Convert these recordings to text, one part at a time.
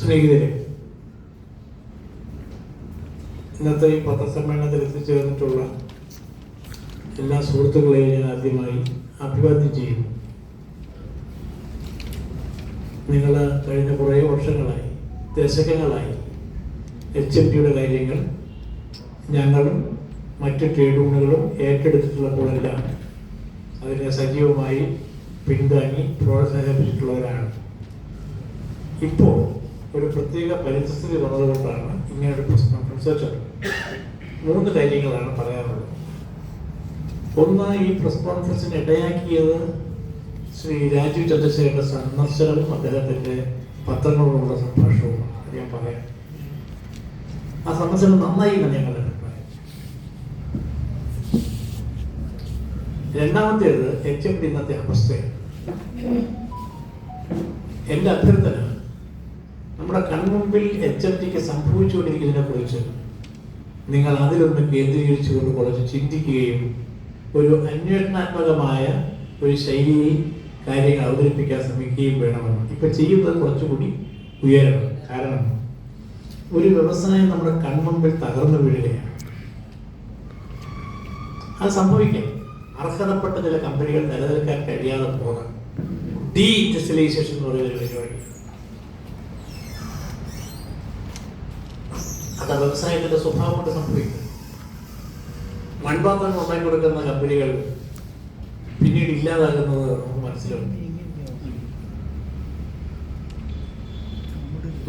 സ്നേഹിതരെ. ഇന്നത്തെ ഈ പത്രസമ്മേളനത്തിൽ എത്തിച്ചേർന്നിട്ടുള്ള എല്ലാ സുഹൃത്തുക്കളെയും ഞാൻ ആദ്യമായി അഭിവാദ്യം ചെയ്യുന്നു. നിങ്ങൾ കഴിഞ്ഞ കുറേ വർഷങ്ങളായി ദശകങ്ങളായി എച്ച് എം ടിയുടെ കാര്യങ്ങൾ ഞങ്ങളും മറ്റ് ട്രേഡ് യൂണിയനുകളും ഏറ്റെടുത്തിട്ടുള്ളപ്പോഴെല്ലാം അതിനെ സജീവമായി പിന്താങ്ങി പ്രോത്സാഹിപ്പിച്ചിട്ടുള്ളവരാണ്. ഇപ്പോൾ ഒരു പ്രത്യേക പരിസ്ഥിതി വന്നതുകൊണ്ടാണ് ഇങ്ങനെ ഒരു റിസർച്ചർ മൂന്ന് കാര്യങ്ങളാണ് പറയാനുള്ളത്. ഒന്ന് ഈ പ്രസ് കോൺഫറൻസിന് ഇടയാക്കിയത് ശ്രീ രാജീവ് ചന്ദ്രശേഖരന്റെ സന്ദർശനവും അദ്ദേഹത്തിന്റെ പത്രങ്ങളോടുള്ള സംഭാഷണവും ഞാൻ പറയാം. ആ സന്ദർശനം നന്നായി എന്ന് ഞങ്ങളുടെ അഭിപ്രായം. രണ്ടാമത്തേത് എച്ച് എം ഡി ഇന്നത്തെ അവസ്ഥയാണ്. എന്റെ അഭ്യർത്ഥന നമ്മുടെ കൺമുമ്പിൽ എച്ച് എം ടിക്ക് സംഭവിച്ചുകൊണ്ടിരിക്കുന്നതിനെ കുറിച്ച് നിങ്ങൾ അതിലൊന്ന് കേന്ദ്രീകരിച്ചുകൊണ്ട് കുറച്ച് ചിന്തിക്കുകയും ഒരു അന്വേഷണാത്മകമായ ഒരു ശൈലിയിൽ കാര്യങ്ങൾ അവതരിപ്പിക്കാൻ ശ്രമിക്കുകയും വേണമെന്ന്. ഇപ്പൊ ചെയ്യുന്നത് കുറച്ചുകൂടി ഉയരണം. കാരണം ഒരു വ്യവസായം നമ്മുടെ കൺമുമ്പിൽ തകർന്നു വീഴുകയാണ്. അത് സംഭവിക്കാം. അർഹതപ്പെട്ട ചില കമ്പനികൾ നിലനിൽക്കാൻ കഴിയാതെ പോകാം ഡീ ഇൻഡസ്ട്രിയലൈസേഷൻ എന്ന് പറയുന്ന ഒരു പരിപാടി. അത് വ്യവസായത്തിന്റെ സ്വഭാവം കൊണ്ട് സംഭവിക്കും. മൺപാത്രം ഉണ്ടാക്കി കൊടുക്കുന്ന കമ്പനികൾ പിന്നീട് ഇല്ലാതാകുന്നത് നമുക്ക് മനസ്സിലാവും.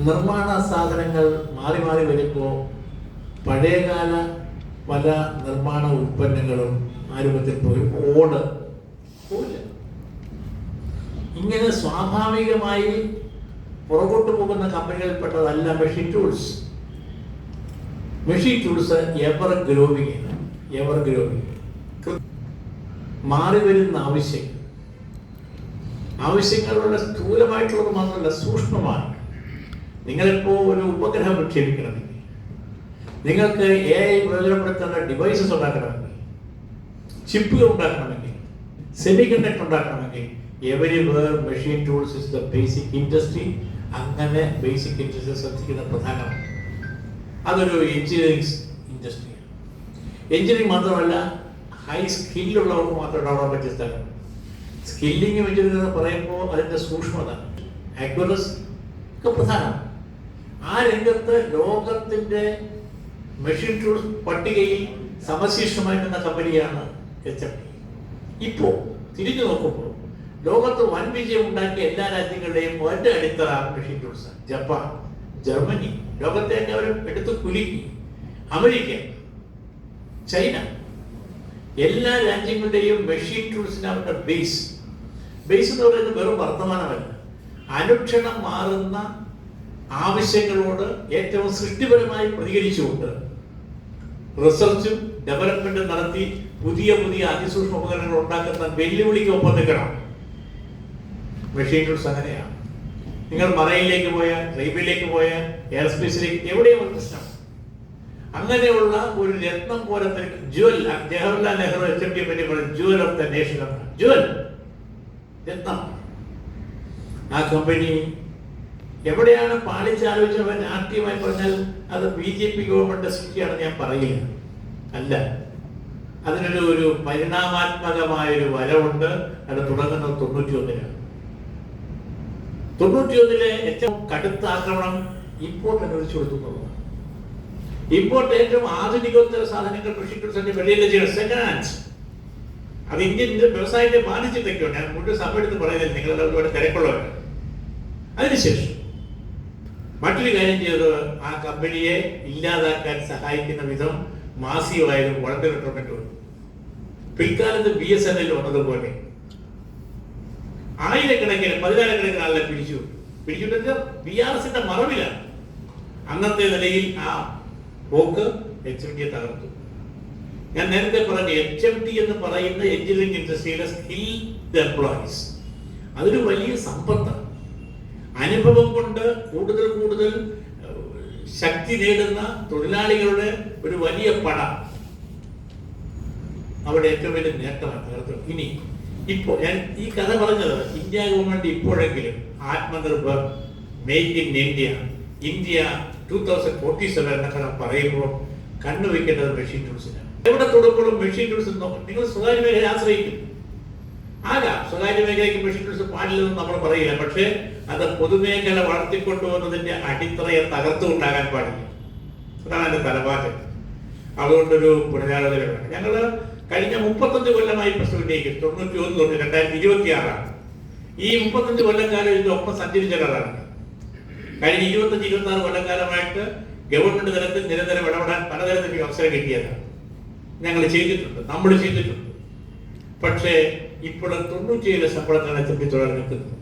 നിർമ്മാണ സാധനങ്ങൾ മാറി മാറി വരുമ്പോൾ പഴയകാല പല നിർമ്മാണ ഉൽപ്പന്നങ്ങളും ആ രൂപത്തിൽ പോയി ഓട്. ഇങ്ങനെ സ്വാഭാവികമായി പുറകോട്ട് പോകുന്ന കമ്പനികളിൽപ്പെട്ടതല്ല machine tools. Machine tools ever growing ever growing മാറി വരുന്ന ആവശ്യങ്ങൾ. ആവശ്യങ്ങളുടെ സ്ഥൂലമായിട്ടുള്ളത് മാത്രമല്ല സൂക്ഷ്മമാണ്. നിങ്ങളിപ്പോ ഒരു ഉപഗ്രഹം വിക്ഷേപിക്കണമെങ്കിൽ നിങ്ങൾക്ക് എ ഐ പ്രയോജനപ്പെടുത്തേണ്ട ഡിവൈസസ് ഉണ്ടാക്കണമെങ്കിൽ ചിപ്പുകൾ ഉണ്ടാക്കണമെങ്കിൽ സെമി കണ്ടക്ടർ ഉണ്ടാക്കണമെങ്കിൽ everywhere machine tools is the basic industry അങ്ങനെ ബേസിക് ഇൻഡസ്ട്രി ശ്രദ്ധിക്കുന്ന പ്രധാനമാണ്. അതൊരു എഞ്ചിനീയറിംഗ് ഇൻഡസ്ട്രിയാണ് എഞ്ചിനീയറിംഗ് മാത്രമല്ല ഹൈ സ്കില്ലുള്ളവർക്ക് മാത്രം ഡെവലപ്പ് പറ്റിയ സ്ഥലം. സ്കില്ലിങ് എന്ന് പറയുമ്പോൾ അതിന്റെ സൂക്ഷ്മത ആക്യുറസ് ഒക്കെ പ്രധാനമാണ് ആ രംഗത്ത് ലോകത്തിന്റെ മെഷീൻ ടൂൾസ് പട്ടികയിൽ സമശീർഷമായി നിന്ന കമ്പനിയാണ് എച്ച് എം ഇപ്പോൾ തിരിഞ്ഞു നോക്കുമ്പോൾ ലോകത്ത് വൻ വിജയം ഉണ്ടാക്കിയ എല്ലാ രാജ്യങ്ങളുടെയും ഒറ്റ അടിത്തറ മെഷീൻ ടൂൾസ് ജപ്പാൻ ജർമ്മനി ലോകത്തേക്ക് അവർ എടുത്ത് കുലുക്കി അമേരിക്ക ചൈന. എല്ലാ രാജ്യങ്ങളുടെയും മെഷീൻ ടൂൾസിന് അവരുടെ ബേസ് ബേസ് എന്ന് പറയുന്നത് വെറും വർത്തമാനമല്ല. അനുക്ഷണം മാറുന്ന ആവശ്യങ്ങളോട് ഏറ്റവും സൃഷ്ടിപരമായി പ്രതികരിച്ചുകൊണ്ട് റിസർച്ചും ഡെവലപ്മെന്റും നടത്തി പുതിയ പുതിയ അതിസൂക്ഷ്മ ഉപകരണങ്ങൾ ഉണ്ടാക്കുന്ന വെല്ലുവിളിക്ക് ഒപ്പം നിൽക്കണം. മെഷീൻ ടൂൾസ് അങ്ങനെയാണ് നിങ്ങൾ മറയിലേക്ക് പോയ റെയിൽവേയിലേക്ക് പോയ എയർ സ്പേസിലേക്ക് എവിടെയും പ്രശ്നം. അങ്ങനെയുള്ള ഒരു രത്നം പോലത്തെ jewel Jawaharlal Nehru H M T പറ്റി പറയും jewel of the nation jewel രത്നം. ആ കമ്പനി എവിടെയാണ് പാളിച്ചാലോചിച്ചവൻ രാഷ്ട്രീയമായി പറഞ്ഞാൽ അത് ബി ജെ പി ഗവൺമെന്റ് സൃഷ്ടിയാണെന്ന് ഞാൻ പറയില്ല. അല്ല. അതിനൊരു ഒരു പരിണാമാത്മകമായ ഒരു വരവുണ്ട്. അത് തുടങ്ങുന്നത് തൊണ്ണൂറ്റി ഒന്നിലാണ് തൊണ്ണൂറ്റി ഒന്നിലെ ഏറ്റവും കടുത്ത ആക്രമണം ഇമ്പോർട്ട് അനുവദിച്ചു കൊടുത്തു ഇമ്പോർട്ട് ഏറ്റവും ആധുനികോത്തര സാധനങ്ങൾ കൃഷിക്ക് തന്നെ ചെയ്യണം സെക്കൻഡ് ഹാൻഡ് അത് ഇന്ത്യൻ വ്യവസായത്തെ ബാധിച്ചിട്ടൊക്കെയുണ്ട്. ഞാൻ മുഴുവൻ സഭ എടുത്ത് പറയുന്നില്ല. നിങ്ങളുടെ ഒരുപാട് തിരക്കുള്ളവരാണ്. അതിനുശേഷം മറ്റൊരു കാര്യം ചെയ്തത് ആ കമ്പനിയെ ഇല്ലാതാക്കാൻ സഹായിക്കുന്ന വിധം മാസികമായാലും വളരെ റിക്രൂട്ട്മെന്റ് വന്നു. പിൽക്കാലത്ത് ബി എസ് എൻ എൽ വന്നതുപോലെ ആയിരക്കണക്കിന് പതിനായിരക്കണക്കിന് ആളെ പിടിച്ചു. പിരിച്ചിട്ട് ബി ആർ എസിന്റെ മറവിലാണ്. അന്നത്തെ നിലയിൽ ആ പോക്ക് എച്ച് എം തകർത്തു. ഞാൻ നേരത്തെ പറഞ്ഞു എച്ച് എം ടി എന്ന് പറയുന്ന എഞ്ചിനീയറിംഗ് ഇൻഡസ്ട്രിയിലെ സ്കിൽഡ് എംപ്ലോയീസ് അതൊരു വലിയ സമ്പത്താണ്. അനുഭവം കൊണ്ട് കൂടുതൽ കൂടുതൽ ശക്തി നേടുന്ന തൊഴിലാളികളുടെ ഒരു വലിയ പട. അവിടെ ഏറ്റവും വലിയ നേട്ടമാണ് തകർത്തത്. ഇനി ഇപ്പോൾ ഞാൻ ഈ കഥ പറഞ്ഞത് ഇന്ത്യ ഗവൺമെന്റ് ഇപ്പോഴെങ്കിലും Atmanirbhar make in India India two thousand forty seven എന്ന കഥ പറയുമ്പോൾ കണ്ണു വെക്കേണ്ടത് മെഷീൻ ടൂൾസിനാണ് എവിടെ തൊടുമ്പോഴും മെഷീൻ ടൂൾസ് നിങ്ങൾ സ്വകാര്യ മേഖലയെ ആശ്രയിക്കും. ആകാം സ്വകാര്യ മേഖലയ്ക്ക് മെഷീൻ ടൂൾസ് പാടില്ലെന്ന് നമ്മൾ പറയില്ല. പക്ഷേ അത് പൊതുമേഖല വളർത്തിക്കൊണ്ടുവന്നതിന്റെ അടിത്തറയെ തകർത്തുകൊണ്ടാകാൻ പാടില്ല. അതാണ് എന്റെ തലമാറ്റം അതുകൊണ്ടൊരു പുനരാലോചന ഞങ്ങൾ കഴിഞ്ഞ മുപ്പത്തഞ്ച് കൊല്ലമായി പ്രശ്നം തൊണ്ണൂറ്റി ഒന്ന് തൊട്ട് രണ്ടായിരത്തി ഇരുപത്തി ആറാണ് ഈ മുപ്പത്തഞ്ച് കൊല്ലക്കാലം ഇതിന്റെ ഒപ്പം സഞ്ചരിച്ച ഒരാളാണ് കഴിഞ്ഞ ഇരുപത്തഞ്ച് ഇരുപത്തി ആറ് കൊല്ലക്കാലമായിട്ട് ഗവൺമെന്റ് തലത്തിൽ നിരന്തരം ഇടപെടാൻ പലതരത്തിൽ അവസരം കിട്ടിയതാണ്. ഞങ്ങൾ ചെയ്തിട്ടുണ്ട്. നമ്മൾ ചെയ്തിട്ടുണ്ട്. പക്ഷേ ഇപ്പോൾ തൊണ്ണൂറ്റിയേഴ് ശമ്പളത്തിലാണ് എത്തി തൊഴിലാളി നിൽക്കുന്നത്.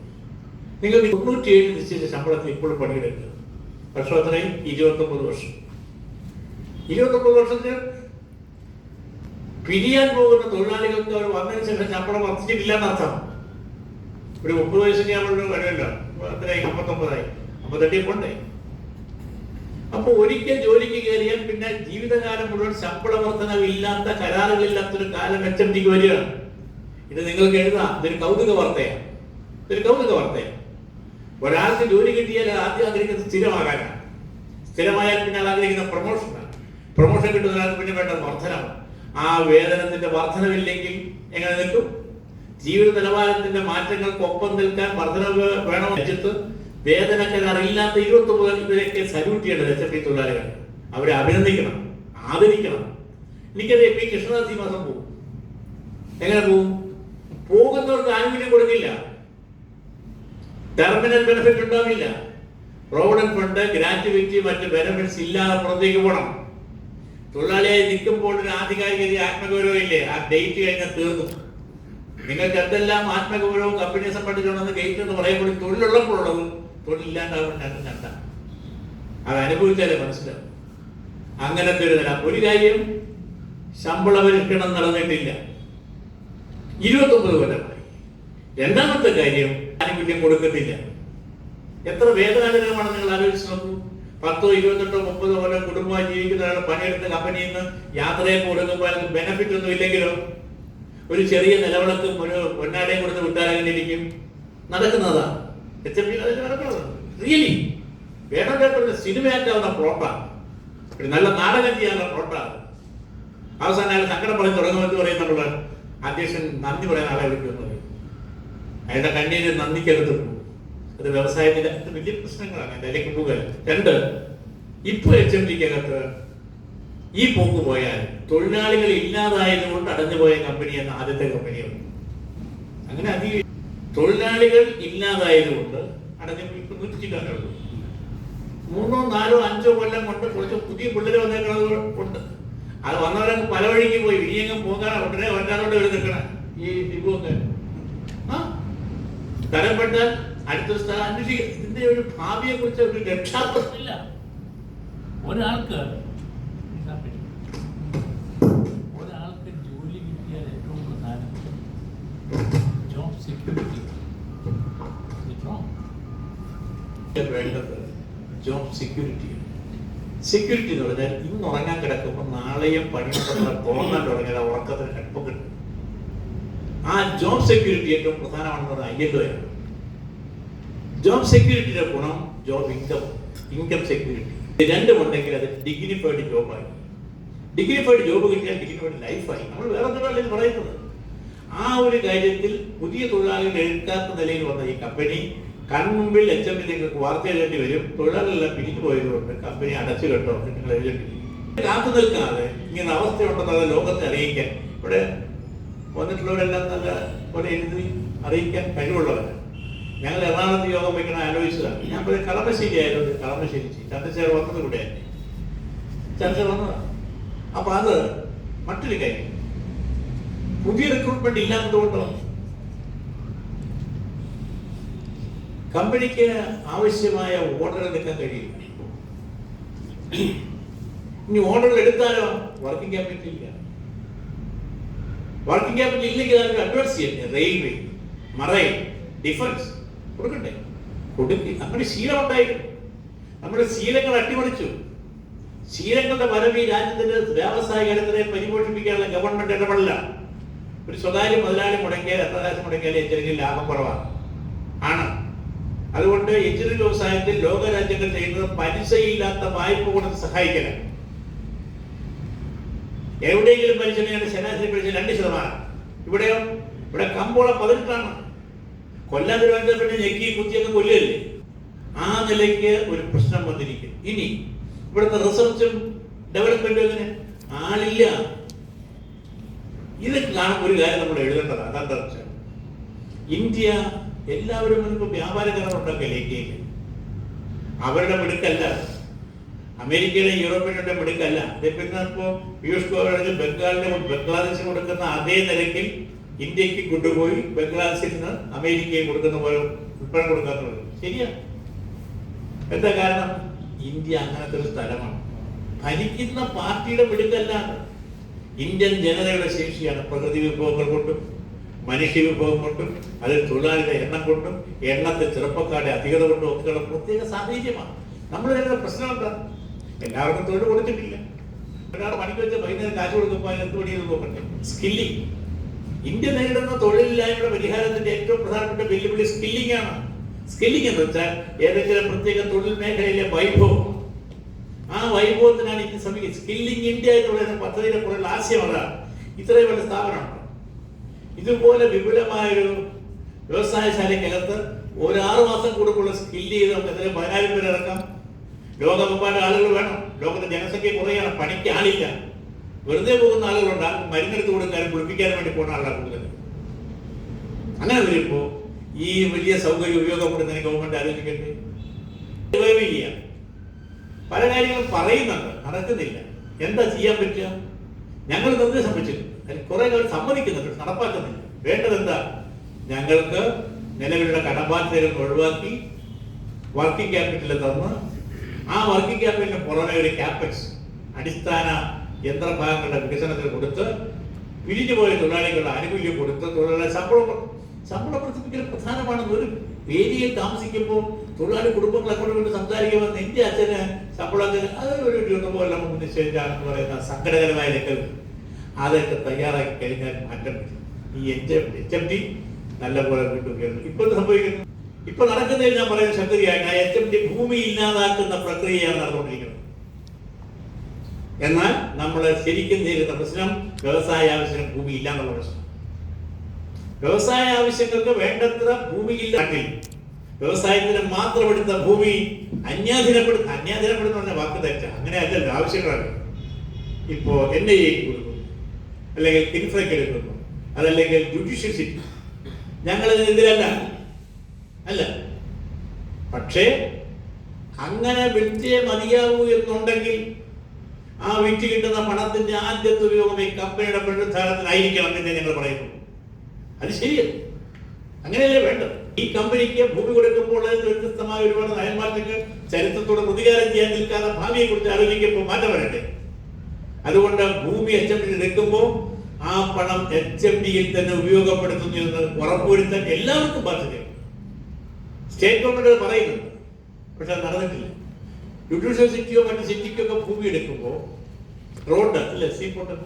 നിങ്ങൾ തൊണ്ണൂറ്റിയേഴ് നിശ്ചയിച്ച ശമ്പളത്തിൽ ഇപ്പോഴും പണിയെടുക്കുക. വർഷം അത്രയും ഇരുപത്തൊമ്പത് വർഷം. ഇരുപത്തൊമ്പത് വർഷത്തിൽ പിരിയാൻ പോകുന്ന തൊഴിലാളികൾക്ക് അവർ വന്നതിന് ശേഷം ശമ്പളം വർദ്ധിച്ചിട്ടില്ല എന്നർത്ഥം ഒരു മുപ്പത് വയസ്സിന് നമ്മളുടെ വരുമല്ലോ മുപ്പത്തൊമ്പതായി അമ്പത്തൊമ്പതായി. അമ്പത്തെട്ടി കൊണ്ടേ അപ്പൊ ഒരിക്കൽ ജോലിക്ക് കയറിയാൽ പിന്നെ ജീവിതകാലം മുഴുവൻ ശമ്പള വർധനവില്ലാത്ത കരാറുകളില്ലാത്തൊരു കാലം എച്ച് എം ഡിക്ക് വരികയാണ് ഇത് നിങ്ങൾക്ക് എഴുതാം. ഇതൊരു കൗതുക വാർത്തയാണ് ഇതൊരു കൗതുക വാർത്തയാണ് ഒരാൾക്ക് ജോലി കിട്ടിയാൽ ആദ്യം ആഗ്രഹിക്കുന്നത് സ്ഥിരമാകാനാണ്. സ്ഥിരമായാൽ പിന്നെ ആഗ്രഹിക്കുന്ന പ്രൊമോഷനാണ് പ്രൊമോഷൻ കിട്ടുന്ന ഒരാൾക്ക് പിന്നെ വേണ്ടത് വർധനമാണ് ആ വേതനത്തിന്റെ വർധനവില്ലെങ്കിൽ എങ്ങനെ നിൽക്കും? ജീവിത നിലവാരത്തിന്റെ മാറ്റങ്ങൾക്കൊപ്പം നിൽക്കാൻ വർധനവ് വേണം? രാജ്യത്ത് വേതന കരാറില്ലാത്ത ഇരുപത്തി ഒമ്പത് ഇവരൊക്കെ സല്യൂട്ട് ചെയ്യേണ്ടത് എച്ച് എഫ് ഡി തൊഴിലാളികൾ അവരെ അഭിനന്ദിക്കണം ആദരിക്കണം. എനിക്കറിയാം പി കൃഷ്ണദാസ് ഈ മാസം പോകും എങ്ങനെ പോകും പോകുന്നവർക്ക് ആനുകൂല്യം കൊടുക്കില്ല. ടെർമിനൽ ബെനിഫിറ്റ് ഉണ്ടാവില്ല. പ്രോവിഡന്റ് ഫണ്ട് ഗ്രാറ്റുവിറ്റി മറ്റ് ബെനിഫിറ്റ്സ് ഇല്ലാതെ പുറത്തേക്ക് പോകണം. തൊഴിലാളിയായി നിൽക്കുമ്പോൾ ഒരു ആധികാരികത ആത്മഗൗരവം ഇല്ലേ? ആ ഡേറ്റ് കഴിഞ്ഞാൽ തീർന്നു. നിങ്ങൾക്ക് എന്തെല്ലാം ആത്മഗൗരവവും കമ്പനിയെ സംബന്ധിച്ചുണ്ടെന്ന് ഗേറ്റ് എന്ന് പറയുമ്പോൾ തൊഴിലുള്ളപ്പോഴുള്ളതും തൊഴിലില്ലാണ്ടാവും രണ്ടും രണ്ടാണ്. അത് അനുഭവിച്ചാലേ മനസ്സിലാവും. അങ്ങനത്തെ ഒരു തരാം. ഒരു കാര്യം ശമ്പള പരിഷ്കരണം നടന്നിട്ടില്ല. ഇരുപത്തൊമ്പത് കൊല്ലമായി രണ്ടാമത്തെ കാര്യം ആനുകൂല്യം കൊടുക്കത്തില്ല. എത്ര വേദനാജനകമാണ് നിങ്ങൾ ആലോചിച്ച് നോക്കൂ. പത്തോ ഇരുപത്തെട്ടോ മുപ്പതോ കൊല്ലം കുടുംബമായി ജീവിക്കുന്ന ഒരാൾ പണിയെടുത്ത കമ്പനിയിൽ നിന്ന് യാത്രയെ കൊടുക്കുമ്പോൾ ബെനിഫിറ്റ് ഒന്നും ഇല്ലെങ്കിലോ ഒരു ചെറിയ നിലവിളക്കും ഒരു പൊന്നാടയും കൊടുത്ത് വിട്ടാലെങ്ങനെയിരിക്കും നടക്കുന്നതാ. എച്ച് എം റിയലി വേണം കേട്ടോ സിനിമയാക്കാവുന്ന പ്ലോട്ടാണ് ഒരു നല്ല നാടകം ചെയ്യാനുള്ള പ്ലോട്ടാണ് അവസാനം അയാൾ സങ്കടം പറഞ്ഞ് തുടങ്ങുമെന്ന് പറയും നമ്മൾ അധ്യക്ഷൻ നന്ദി പറയാൻ ആളെ വിളിക്കുമെന്ന് പറയും. അയാളുടെ കണ്ണീര് നന്ദിക്കരുത്. പോകും അത് വ്യവസായത്തിന്റെ അത് വലിയ പ്രശ്നങ്ങളാണ്. അതിലേക്ക് പോകുക രണ്ട് ഇപ്പൊ എച്ച് എം ഡിക്കകത്ത് ഈ പോക്ക് പോയാൽ തൊഴിലാളികൾ ഇല്ലാതായതുകൊണ്ട് അടഞ്ഞുപോയ കമ്പനി എന്ന ആദ്യത്തെ കമ്പനിയാണ് അങ്ങനെ അതി തൊഴിലാളികൾ ഇല്ലാതായതുകൊണ്ട് അടഞ്ഞു ഇപ്പൊ നൂറ്റി ചില്ലാനേ മൂന്നോ നാലോ അഞ്ചോ കൊല്ലം കൊണ്ട് കുറച്ച് പുതിയ പിള്ളേർ വന്നേക്കുന്നത് അത് വന്നവരെ പല വഴിക്ക് പോയി. ഇനിയെങ്കിലും പോകാൻ ഉടനെ ഒരാളോട് ഒരു ഈ ഡിപ്പോ ആ? തരപ്പെട്ടാൽ അടുത്ത സ്ഥലം അന്വേഷിക്കുക ഇതിന്റെ ഒരു ഭാവിയെ കുറിച്ച് ഒരു രക്ഷാപ്രശ്നമില്ല ഒരാൾക്ക് ഒരാൾക്ക് ജോലി കിട്ടിയാൽ ഏറ്റവും പ്രധാനം ജോബ് സെക്യൂരിറ്റി വേണ്ടത് ജോബ് സെക്യൂരിറ്റി സെക്യൂരിറ്റി എന്ന് പറഞ്ഞാൽ ഇന്ന് ഉറങ്ങാൻ കിടക്കുമ്പോൾ നാളെയും പണിയുള്ള തോന്നാൻ തുടങ്ങിയാൽ ഉറക്കത്തിന് കടുപ്പം കിട്ടും. ആ ജോബ് സെക്യൂരിറ്റി ഏറ്റവും പ്രധാനമാണെന്ന് പറഞ്ഞാൽ ഐ എൽ ആണ് ജോബ് സെക്യൂരിറ്റിയുടെ ഗുണം ജോബ് ഇൻകം ഇൻകം സെക്യൂരിറ്റി രണ്ടും ഉണ്ടെങ്കിൽ അത് ഡിഗ്നിഫൈഡ് ജോബായി ഡിഗ്നിഫൈഡ് ജോബ് കിട്ടിയാൽ ഡിഗ്നിഫൈഡ് ലൈഫായി നമ്മൾ വേറെ തൊഴിലാളികൾ പറയുന്നത്. ആ ഒരു കാര്യത്തിൽ പുതിയ തൊഴിലാളികൾ എടുക്കാത്ത നിലയിൽ വന്ന ഈ കമ്പനി കൺമുമ്പിൽ എച്ച് എം നിങ്ങൾക്ക് വാർത്ത എഴുതേണ്ടി വരും. തൊഴിലാളികളെല്ലാം പിരിഞ്ഞു പോയതുകൊണ്ട് കമ്പനി അടച്ചു കെട്ടോ നിങ്ങൾ എഴുതേണ്ടി കാത്തു നിൽക്കാതെ ഇങ്ങനെ അവസ്ഥയുണ്ടെന്ന് അത് ലോകത്തെ അറിയിക്കാൻ. ഇവിടെ വന്നിട്ടുള്ളവരെല്ലാം നല്ല പോലെ എഴുതി അറിയിക്കാൻ കഴിവുള്ളവരാണ്. ഞങ്ങൾ എറണാകുളത്ത് യോഗം വയ്ക്കണം ആലോചിച്ചതാണ്. ഞാൻ പറയും കളമശ്ശേരി ആയിരുന്നു കളമശ്ശേരി ചന്ദ്രശേഖർ വന്നത് കൂടെ ചന്ദ്രശേഖർ വന്നതാണ് അപ്പൊ അത് മറ്റൊരു കാര്യം. പുതിയ റിക്രൂട്ട്മെന്റ് ഇല്ലാത്തതുകൊണ്ടോ കമ്പനിക്ക് ആവശ്യമായ ഓർഡർ എടുക്കാൻ കഴിയില്ല. ഇനി ഓർഡർ എടുത്താലോ? വർക്കിംഗ് ക്യാപിറ്റൽ ഇല്ല. വർക്കിംഗ് ക്യാപിറ്റൽ ഇല്ലെങ്കിൽ അഡ്വാൻസ് ചെയ്യണ്ടേ റെയിൽവേ മറൈൻ ഡിഫൻസ് കൊടുക്കണ്ടേ? കൊടുക്കി. നമ്മുടെ ശീലം ഉണ്ടായിരുന്നു. നമ്മുടെ ശീലങ്ങൾ അട്ടിമറിച്ചു. ശീലങ്ങളുടെ വരവ് ഈ രാജ്യത്തിന്റെ വ്യാവസായിക രംഗത്തെ പരിപോഷിപ്പിക്കാനുള്ള ഗവൺമെന്റ് ഇടപെടല. ഒരു സ്വകാര്യ മുതലാളി മുടക്കിയാൽ കാശ് മുടങ്ങിയാലും ഏറ്റവും ലാഭം കുറവാണ്. ആണ്. അതുകൊണ്ട് എച്ചിരി വ്യവസായത്തിൽ ലോകരാജ്യങ്ങൾ ചെയ്യുന്നത് പലിശയില്ലാത്ത വായ്പ കൊടുത്ത് സഹായിക്കല. എവിടെയെങ്കിലും പലിശ ശരാശരി പലിശ രണ്ട് ശതമാനം. ഇവിടെയോ? ഇവിടെ കമ്പോള പതിനെട്ടാണ്. കൊല്ലം തിരുവനന്തപുരത്തെ ഞെക്കി കുത്തിയൊക്കെ കൊല്ലല്ലേ ആ നിലയ്ക്ക് ഒരു പ്രശ്നം വന്നിരിക്കും ഇനി ഇവിടുത്തെ റിസർച്ചും ഡെവലപ്മെന്റും എങ്ങനെ? ആളില്ല. ഇത് ഒരു കാര്യം നമ്മൾ എഴുതേണ്ടത് അതെന്താ വെച്ചാൽ ഇന്ത്യ എല്ലാവരും മുൻപ് വ്യാപാര കരാർ ഉണ്ടാക്കിയല്ലേ ഇന്ത്യയിൽ അവരുടെ മിടുക്കല്ല. അമേരിക്കയുടെ യൂറോപ്യന്റെ മിടുക്കല്ല. പിന്നെ ഇപ്പോ പീയൂഷ് ഗോയൽ ബംഗാളിന് ബംഗ്ലാദേശിന് കൊടുക്കുന്ന അതേ നിരക്കിൽ ഇന്ത്യയ്ക്ക് കൊണ്ടുപോയി ബംഗ്ലാദേശിൽ നിന്ന് അമേരിക്കയെ കൊടുക്കുന്ന പോലെ ഉൽപ്പന്നം കൊടുക്കാത്തത് ശരിയാ? എന്താ കാരണം? ഇന്ത്യ അങ്ങനത്തെ ഒരു സ്ഥലമാണ് ഭരിക്കുന്ന പാർട്ടിയുടെ വിടുക്കല്ലാതെ ഇന്ത്യൻ ജനതയുടെ ശേഷിയാണ് പ്രകൃതി വിഭവങ്ങൾ കൊണ്ടും മനുഷ്യ വിഭവം കൊണ്ടും അതിൽ തൊഴിലാളിയുടെ എണ്ണം കൊണ്ടും എണ്ണത്തെ ചെറുപ്പക്കാരുടെ അധികത കൊണ്ടും ഒക്കെയുള്ള പ്രത്യേക സാഹചര്യമാണ്. നമ്മൾ വരുന്ന പ്രശ്നം എന്താ? എല്ലാവർക്കും തൊഴിൽ കൊടുത്തിട്ടില്ല. ഒരാൾ പണിക്ക് വെച്ച് വൈകുന്നേരം കാശ് കൊടുക്കുമ്പോൾ എന്ത് പണിയെന്ന് നോക്കട്ടെ സ്കില്ലിംഗ് ഇന്ത്യ നേരിടുന്ന തൊഴിലില്ലായ്മയുടെ പരിഹാരത്തിന്റെ ഏറ്റവും പ്രധാനപ്പെട്ട വെല്ലുവിളി സ്കില്ലിംഗ് ആണ്. സ്കില്ലിംഗ് എന്ന് വെച്ചാൽ ഏതെങ്കിലും പ്രത്യേക തൊഴിൽ മേഖലയിലെ വൈഭവം. ആ വൈഭവത്തിനാണ് ഇന്ത്യ ശ്രമിക്കുന്നത്. സ്കില്ലിംഗ് ഇന്ത്യ എന്ന് പറയുന്ന പദ്ധതിയുടെ പുറകിൽ ആശയം അതാണ്. ഇത്രയും വലിയ സ്ഥാപനമാണ് ഇതുപോലെ വിപുലമായൊരു വ്യവസായശാലയ്ക്കകത്ത് ഒരു ആറ് മാസം കൂടുമ്പോൾ സ്കില്ല് ചെയ്ത് നമുക്ക് എന്തെങ്കിലും പതിനായിരം പേരിറക്കാം ലോകമെമ്പാട് ആളുകൾ വേണം. ലോകത്തെ ജനസംഖ്യ കുറയാണ്. പണിക്ക് ആളില്ല. വെറുതെ പോകുന്ന ആളുകളുണ്ട്. ആർക്കും മരുന്നെടുത്ത് കൊടുക്കാനും കുളിപ്പിക്കാനും വേണ്ടി പോകുന്ന ആളുകളാണ് കൂടുതൽ അങ്ങനെ വരുമ്പോൾ ഈ വലിയ സൗകര്യം ഉപയോഗപ്പെടുന്നതിന് ഗവൺമെന്റ് ആലോചിക്കട്ടെ പല കാര്യങ്ങളും പറയുന്നുണ്ട്. നടക്കുന്നില്ല. എന്താ ചെയ്യാൻ പറ്റുക? ഞങ്ങൾ നിർദ്ദേശം വെച്ചിട്ടുണ്ട്. കുറെ കാലം സമ്മതിക്കുന്നുണ്ട്. നടപ്പാക്കുന്നില്ല. വേണ്ടത് എന്താ? ഞങ്ങൾക്ക് നിലവിലുള്ള കടബാധ്യതകൾ ഒഴിവാക്കി വർക്കിംഗ് ക്യാപിറ്റൽ തന്ന് ആ വർക്കിംഗ് ക്യാപിറ്റലിന് പുറമെ ഒരു ക്യാപെക്സ് അടിസ്ഥാന യന്ത്രഭാഗങ്ങളുടെ വികസനത്തിന് കൊടുത്ത് പിരിഞ്ഞുപോയ തൊഴിലാളികളുടെ ആനുകൂല്യം കൊടുത്ത് തൊഴിലാളി ശമ്പളം ശമ്പളം വർദ്ധിപ്പിക്കൽ പ്രധാനമാണെന്ന് ഒരു വേദിയിൽ താമസിക്കുമ്പോൾ തൊഴിലാളി കുടുംബങ്ങൾ കൊണ്ട് കൊണ്ട് സംസാരിക്കുമെന്ന് എന്റെ അച്ഛന് ശമ്പളം അത് ഒരു രൂപപോലെ നിശ്ചയിച്ചാണെന്ന് പറയുന്ന സങ്കടകരമായ ലക്കൽ അതൊക്കെ തയ്യാറാക്കി കഴിഞ്ഞാൽ മാറ്റം. ഈ എച്ച് എച്ച് എം ടി നല്ലപോലെ വീണ്ടും ഇപ്പൊ സംഭവിക്കുന്നു? ഇപ്പൊ നടക്കുന്നതിൽ ഞാൻ പറയുന്ന ശക്തിയാണ് എച്ച് എം ടി ഭൂമി ഇല്ലാതാക്കുന്ന പ്രക്രിയയാണ് നടന്നുകൊണ്ടിരിക്കുന്നത്. എന്നാൽ നമ്മൾ ശരിക്കും നേരിടുന്ന പ്രശ്നം വ്യവസായ ആവശ്യത്തിന് ഇല്ല എന്നുള്ള പ്രശ്നം. വ്യവസായ ആവശ്യങ്ങൾക്ക് വേണ്ടത്ര ഭൂമി ഇല്ലാട്ടിൽ വ്യവസായത്തിന് മാത്രം എടുത്ത ഭൂമി അന്യാധീനപ്പെടുന്ന അന്യാധീനപ്പെടുന്ന പറഞ്ഞ വാക്ക് തെറ്റ. അങ്ങനെ അല്ലല്ലോ ആവശ്യങ്ങളാണ് ഇപ്പോ എൻ ഐ എക്ക് കൊടുക്കുന്നു. അല്ലെങ്കിൽ കിൻഫ്രയ്ക്ക് എടുക്കുന്നു അതല്ലെങ്കിൽ ജുഡീഷ്യൽ സിറ്റി ഞങ്ങൾ എന്തിനല്ല അല്ല. പക്ഷേ അങ്ങനെ വിളിച്ചേ മതിയാവൂ എന്നുണ്ടെങ്കിൽ ആ വിറ്റ് കിട്ടുന്ന പണത്തിന്റെ ആദ്യത്തെ ഉപയോഗം ഈ കമ്പനിയുടെ പുനരുദ്ധാരണത്തിനായിരിക്കണം എന്നേ ഞങ്ങൾ പറയുന്നു. അത് ശരിയല്ല അങ്ങനെയല്ലേ വേണ്ടത്? ഈ കമ്പനിക്ക് ഭൂമി കൊടുക്കുമ്പോൾ വ്യത്യസ്തമായ ഒരുപാട് നയന്മാർക്ക് ചരിത്രത്തോട് പ്രതികാരം ചെയ്യാൻ നിൽക്കാതെ ഭാവിയെ കുറിച്ച് ആലോചിക്കുമ്പോൾ മാറ്റം വരട്ടെ. അതുകൊണ്ട് ഭൂമി എച്ച് എം ഡി എടുക്കുമ്പോൾ ആ പണം എച്ച് എം ഡിയിൽ തന്നെ ഉപയോഗപ്പെടുത്തുന്നു എന്ന് ഉറപ്പുവരുത്താൻ എല്ലാവർക്കും ബാധ്യതയാണ് സ്റ്റേറ്റ് ഗവൺമെന്റ് പറയുന്നു പക്ഷെ നടന്നിട്ടില്ല. ജുഡീഷ്യൽ സിറ്റിയോ മറ്റു സിറ്റിക്കൊക്കെ ഭൂമി എടുക്കുമ്പോൾ റോഡ് അല്ലെ സീ പോർട്ടൽ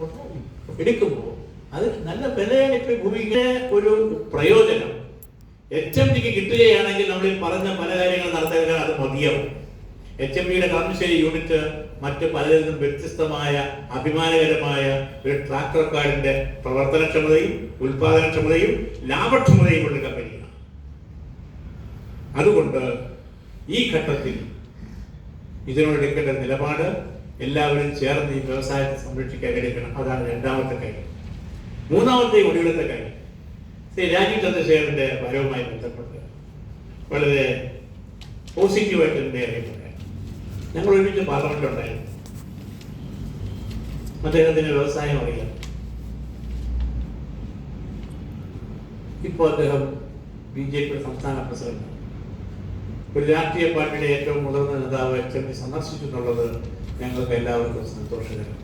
എടുക്കുമ്പോൾ അത് നല്ല വിലയാണ് ഇപ്പൊ ഭൂമിക്ക് ഒരു പ്രയോജനം. എച്ച് എം ഡിക്ക് കിട്ടുകയാണെങ്കിൽ നമ്മൾ പറഞ്ഞ പല കാര്യങ്ങൾ നടത്തിയാൽ അത് മതിയാവും. എച്ച് എം ഡിയുടെ കളമശ്ശേരി യൂണിറ്റ് മറ്റ് പലരിൽ നിന്നും വ്യത്യസ്തമായ അഭിമാനകരമായ ഒരു ട്രാക്ടർ കാർഡിന്റെ പ്രവർത്തനക്ഷമതയും ഉൽപാദനക്ഷമതയും ലാഭക്ഷമതയും ഉള്ള കമ്പനിയാണ് അതുകൊണ്ട് ഈ ഘട്ടത്തിൽ ഇതിനോട് എടുക്കേണ്ട നിലപാട് എല്ലാവരും ചേർന്ന് ഈ വ്യവസായത്തെ സംരക്ഷിക്കാൻ എടുക്കണം. അതാണ് രണ്ടാമത്തെ കാര്യം. മൂന്നാമത്തെ ഒടുവിലത്തെ കാര്യം. ശ്രീ രാജീവ് ചന്ദ്രശേഖരന്റെ വരവുമായി ബന്ധപ്പെട്ട് വളരെ പോസിറ്റീവായിട്ട് എന്റെ അറിയപ്പെട്ടെ ഞങ്ങൾ ഒരുമിച്ച് പാർലമെന്റ് ഉണ്ടായിരുന്നു. അദ്ദേഹത്തിന് വ്യവസായം അറിയാം. ഇപ്പോൾ അദ്ദേഹം ബി ജെ പിയുടെ സംസ്ഥാന പ്രസിഡന്റ്. ഒരു രാഷ്ട്രീയ പാർട്ടിയുടെ ഏറ്റവും മുതിർന്ന നേതാവ് എച്ച് പി സന്ദർശിച്ചു എന്നുള്ളത് ഞങ്ങൾക്ക് എല്ലാവർക്കും സന്തോഷകരം.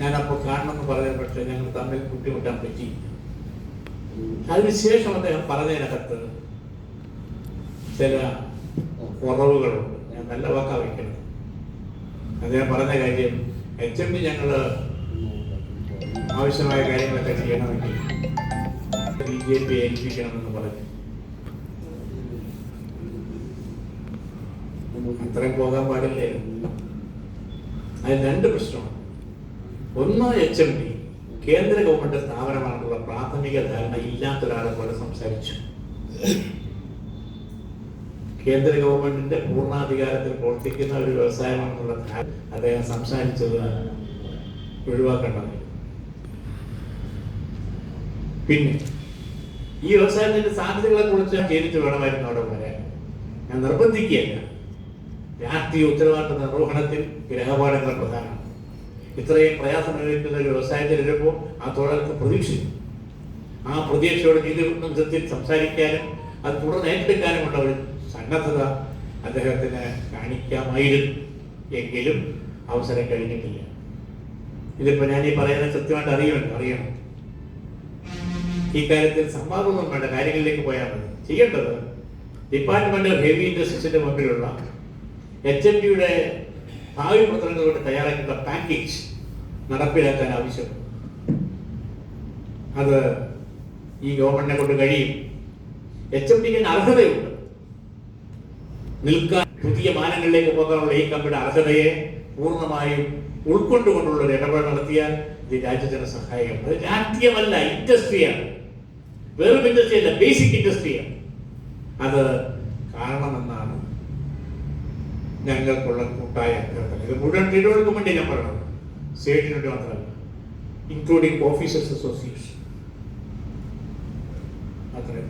ഞാനപ്പോൾ കാണണമെന്ന് പറഞ്ഞ പക്ഷേ ഞങ്ങൾ തമ്മിൽ ബുദ്ധിമുട്ടാൻ പറ്റി. അതിനുശേഷം അദ്ദേഹം പറഞ്ഞതിനകത്ത് ചില കുറവുകളുണ്ട്. ഞാൻ നല്ല വാക്കാ വയ്ക്കണം അദ്ദേഹം പറഞ്ഞ കാര്യം എച്ച് എം പി ഞങ്ങൾ ആവശ്യമായ കാര്യങ്ങളൊക്കെ ചെയ്യണമെങ്കിൽ ബി ജെ പി ഏൽപ്പിക്കണമെന്ന് പറഞ്ഞു. അത്രയും പോകാൻ പാടില്ലേ? അതിന് രണ്ട് പ്രശ്നമാണ്. ഒന്ന് എച്ച് എം ഡി കേന്ദ്ര ഗവൺമെന്റ് സ്ഥാപനമാണെന്നുള്ള പ്രാഥമിക ധാരണ ഇല്ലാത്ത ഒരാളെ പോലെ സംസാരിച്ചു. കേന്ദ്ര ഗവൺമെന്റിന്റെ പൂർണാധികാരത്തിൽ പ്രവർത്തിക്കുന്ന ഒരു വ്യവസായമാണെന്നുള്ള അദ്ദേഹം സംസാരിച്ചത് ഒഴിവാക്കേണ്ടത് പിന്നെ ഈ വ്യവസായത്തിന്റെ സാധ്യതകളെ കുറിച്ച് ചിന്തിച്ച് വേണമായിരുന്നു അവിടെ വരാൻ. ഞാൻ നിർബന്ധിക്കുകയല്ല. രാഷ്ട്രീയ ഉത്തരവാദിത്ത നിർവഹണത്തിൽ ഗ്രഹപാഠങ്ങൾ പ്രധാനമാണ് ഇത്രയും പ്രയാസം നേരിടുന്ന ഒരു വ്യവസായത്തിൽ വരുമ്പോൾ ആ തൊഴിലാളിക്ക് പ്രതീക്ഷിക്കും ആ പ്രതീക്ഷയോട് നീതിബന്ധത്തിൽ സംസാരിക്കാനും അത് തുടർന്ന് ഏറ്റെടുക്കാനുമുള്ള ഒരു സന്നദ്ധത അദ്ദേഹത്തിന് കാണിക്കാമായിരുന്നു. എങ്കിലും അവസരം കഴിഞ്ഞിട്ടില്ല. ഇതിപ്പോ ഞാൻ ഈ പറയുന്നത് കൃത്യമായിട്ട് അറിയുമല്ലോ അറിയണം. ഈ കാര്യത്തിൽ സംവാദമൊന്നും വേണ്ട കാര്യങ്ങളിലേക്ക് പോയാൽ മതി. ചെയ്യേണ്ടത് ഡിപ്പാർട്ട്മെന്റ് ഓഫ് ഹെവി ഇൻഡസ്ട്രീസിന്റെ മുമ്പിലുള്ള എച്ച് എം ഡിയുടെ ഭാവി പ്രവർത്തനങ്ങളോട് തയ്യാറാക്കുന്ന പാക്കേജ് നടപ്പിലാക്കാൻ ആവശ്യം. അത് ഈ ഗവൺമെന്റിനെ കൊണ്ട് കഴിയും. എച്ച് എം ഡിക്ക് അർഹതയുണ്ട്. നിൽക്കാൻ പുതിയ മാനങ്ങളിലേക്ക് പോകാനുള്ള ഈ കമ്പനിയുടെ അർഹതയെ പൂർണമായും ഉൾക്കൊണ്ടുകൊണ്ടുള്ള ഒരു ഇടപെടൽ നടത്തിയാൽ ഇത് രാജ്യത്തിന് സഹായകം അത് രാഷ്ട്രീയമല്ല ഇൻഡസ്ട്രിയാണ്. വെറും ഇൻഡസ്ട്രി അല്ല ബേസിക് ഇൻഡസ്ട്രിയാണ്. അത് കാണണമെന്നാണ് ഞങ്ങൾക്കുള്ള കൂട്ടായ അഭ്യർത്ഥന. ഇത് മുഴുവൻ തിരുവനന്തപുരം വേണ്ടി ഞാൻ പറയണം സ്റ്റേറ്റിന് വേണ്ടി മാത്രമല്ല. ഇൻക്ലൂഡിംഗ് ഓഫീസേഴ്സ് അസോസിയേഷൻ അത്രയും